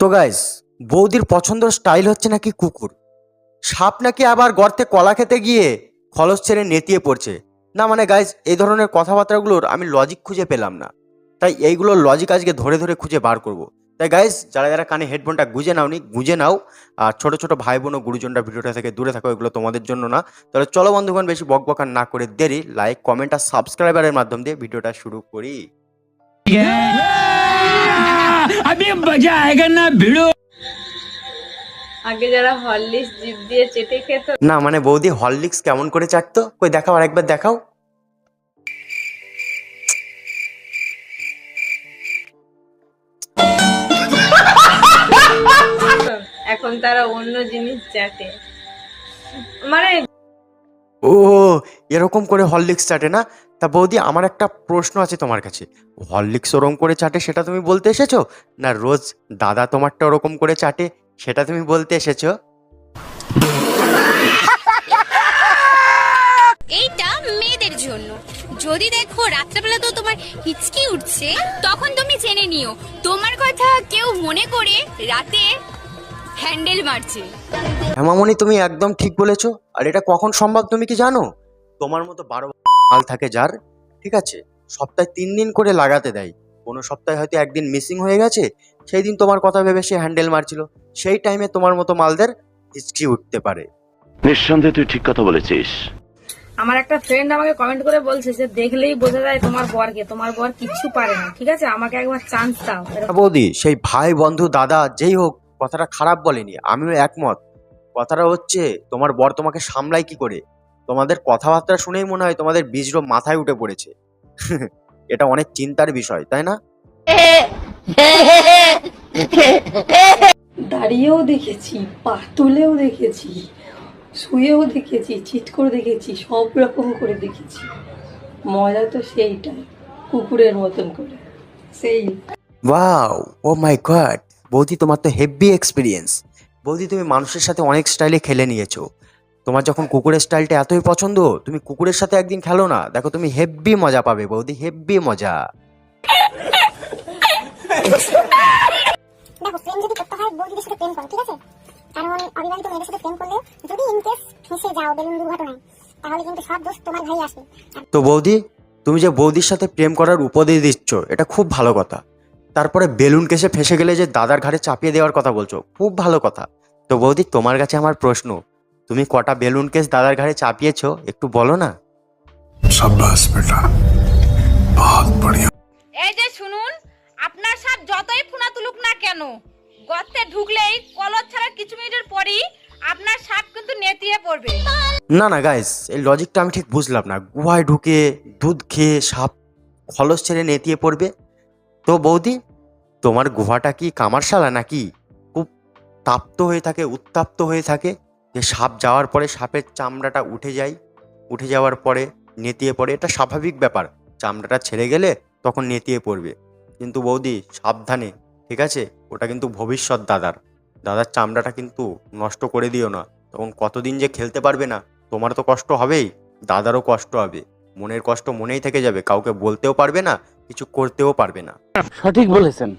তো গাইস বৌদির পছন্দের স্টাইল হচ্ছে নাকি কুকুর। সাপ নাকি আবার গর্তে কলা খেতে গিয়ে খলস ছেড়ে নেতিয়ে পড়ছে। না মানে গাইস এই ধরনের কথাবার্তাগুলোর আমি লজিক খুঁজে পেলাম না। তাই এইগুলোর লজিক আজকে ধরে ধরে খুঁজে বার করব। তাই গাইস যারা যারা কানে হেডফোনটা গুঁজে নাওনি, গুঁজে নাও। আর ছোটো ছোটো ভাই বোন ও গুরুজনরা ভিডিওটা থেকে দূরে থাকো, এগুলো তোমাদের জন্য না। তাহলে চলো বন্ধুগণ, বেশি বকবকার না করে দেরি। লাইক কমেন্ট আর সাবস্ক্রাইবারের মাধ্যম দিয়ে ভিডিওটা শুরু করি। अभी मजा आएगा ना भिड़ो আগে যারা হরলিক্স জিভ দিয়ে চেটে খেত না মানে বৌদি হরলিক্স কেমন করে চাটতো কই দেখাও আর একবার দেখাও এখন তারা অন্য জিনিস চাটে মানে ও এরকম করে হরলিক্স চাটে না? তা বৌদি আমার একটা প্রশ্ন আছে তোমার কাছে। হরলিক্স ওরকম করে চাটে সেটা তুমি বলতে এসেছ? না রোজ দাদা তোমারটা ওরকম করে চাটে সেটা তুমি বলতে এসেছ? এইটা মেয়েদের জন্য। যদি দেখো রাত্রেবেলা তো তোমার হিচকি উঠছে তখন তুমি জেনে নিও। তোমার কথা কেউ মনে করে রাতে হ্যান্ডেল মারছে। হেমামণি তুমি একদম ঠিক বলেছ। আর এটা কখন সম্ভব তুমি কি জানো? তোমার মতো বারো মাল থাকে যার ঠিক আছে? সপ্তাহে তিন দিন করে লাগাতে দেয়। কোনো সপ্তাহে হয়তো একদিন মিসিং হয়ে গেছে সেই দিন তোমার কথা ভেবে সে হ্যান্ডেল মারছিল। সেই টাইমে তোমার মতো মালদের হিচকি উঠতে পারে। নিঃসন্দেহে তুই ঠিক কথা বলেছিস। আমার একটা ফ্রেন্ড আমাকে কমেন্ট করে বলছে যে দেখলেই বোঝা যায় তোমার বরকে তোমার বর কিচ্ছু পারে না ঠিক আছে? আমাকে একবার চান্স দাও। বৌদি সেই ভাই বন্ধু দাদা যেই হোক কথাটা খারাপ বলেনি আমিও একমত। কথাটা হচ্ছে তোমার বর তোমাকে সামলাই কি করে? তোমাদের কথাবার্তা শুনেই মনে হয় তোমাদের বীজরো মাথায় উঠে পড়েছে। এটা অনেক চিন্তার বিষয় তাই না? দাঁড়িয়েও দেখেছি পা তুলেও দেখেছি শুয়েও দেখেছি চিট করে দেখেছি সব রকম করে দেখেছি। মজা তো সেইটাই কুকুরের মতন করে সেই। ওয়াও ও মাই গড বৌদি তোমার তো হেভি এক্সপিরিয়েন্স বৌদি তুমি মানুষের সাথে অনেক স্টাইলে খেলে নিয়েছো। তোমার যখন কুকুরের স্টাইলটা এতই পছন্দ তুমি কুকুরের সাথে একদিন খেলো না। দেখো তুমি হেভি মজা পাবে বৌদি হেভি মজা। দেখো প্রেম যদি করতে হয় বৌদিদের সাথে প্রেম করো ঠিক আছে? কারণ অবিবাহিত মেয়েদের সাথে প্রেম করলে যদি ইনকেস ফেসে যাও বেলুন দুর্ঘটনায় তাহলে কিন্তু সব দোষ তোমার ভাই আসবে। তো বৌদি তুমি যে বৌদির সাথে প্রেম করার উপদেশ দিচ্ছ এটা খুব ভালো কথা। তারপরে বেলুন কেসে ফেসে গেলে যে দাদার ঘাড়ে চাপিয়ে দেওয়ার কথা বলছো খুব ভালো কথা। তো বৌদি তোমার কাছে আমার প্রশ্ন তুমি কটা বেলুন কেস দাদার ঘাড়ে চাপিয়েছ একটু বলো না। সাব্বাস বেটা বহুত বড়িয়া। এই যে শুনুন আপনার সাথ যতই ফোনা তুলুক না কেন গর্তে ঢুকলেই কলর ছাড়া কিছু মিনিটের পরই আপনার সাপ কিন্তু নেতিয়ে পড়বে। না না গাইস এই লজিকটা আমি ঠিক বুঝলাম না। গুহায় ঢুকে দুধ খেয়ে সাপ খলস ছেড়ে নেতিয়ে পড়বে? তো বৌদি তোমার গুহাটা কি কামারশালা নাকি? খুব তাপ্ত হয়ে থাকে উত্তাপ্ত হয়ে থাকে। যে সাপ যাওয়ার পরে সাপের চামড়াটা উঠে যায় উঠে যাওয়ার পরে নেতিয়ে পড়ে। এটা স্বাভাবিক ব্যাপার। চামড়াটা ছেড়ে গেলে তখন নেতিয়ে পড়বে। কিন্তু বৌদি সাবধানে ঠিক আছে? ওটা কিন্তু ভবিষ্যৎ দাদার। দাদার চামড়াটা কিন্তু নষ্ট করে দিও না। তখন কতদিন যে খেলতে পারবে না তোমার তো কষ্ট হবেই দাদারও কষ্ট হবে। মনের কষ্ট মনেই থেকে যাবে কাউকে বলতেও পারবে না কিছু করতেও পারবে না। সঠিক বলেছেন।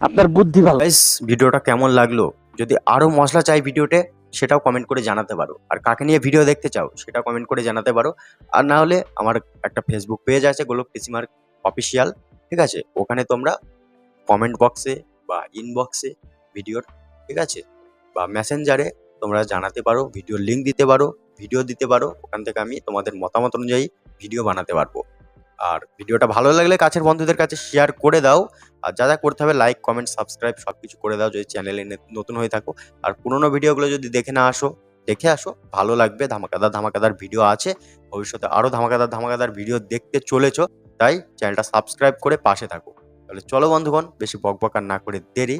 আপনার বুদ্ধি ভালো। ভিডিওটা কেমন লাগল? যদি আরও মশলা চাই ভিডিওতে সেটাও কমেন্ট করে জানাতে পারো। আর কাকে নিয়ে ভিডিও দেখতে চাও সেটা কমেন্ট করে জানাতে পারো। আর না হলে আমার একটা ফেসবুক পেজ আছে, গোলক পিসিমার অফিসিয়াল ঠিক আছে? ওখানে তোমরা কমেন্ট বক্সে বা ইনবক্সে ভিডিওর ঠিক আছে? বা মেসেঞ্জারে তোমরা জানাতে পারো ভিডিওর লিঙ্ক দিতে পারো ভিডিও দিতে পারো, ওখান থেকে আমি তোমাদের মতামত অনুযায়ী ভিডিও বানাতে পারব। আর ভিডিওটা ভালো লাগলে কাছের বন্ধুদের কাছে শেয়ার করে দাও। আর যা যা করতে হবে লাইক কমেন্ট সাবস্ক্রাইব সব কিছু করে দাও, যদি চ্যানেলে নতুন হয়ে থাকো। আর পুরোনো ভিডিওগুলো যদি দেখে না আসো, দেখে আসো, ভালো লাগবে। ধামাকাদার ধামাকাদার ভিডিও আছে। ভবিষ্যতে আরও ধামাকাদার ধামাকাদার ভিডিও দেখতে চলেছো, তাই চ্যানেলটা সাবস্ক্রাইব করে পাশে থাকো। তাহলে চলো বন্ধুগণ, বেশি বকবকার না করে দেরি।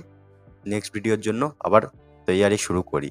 নেক্সট ভিডিওর জন্য আবার তৈয়ারি শুরু করি।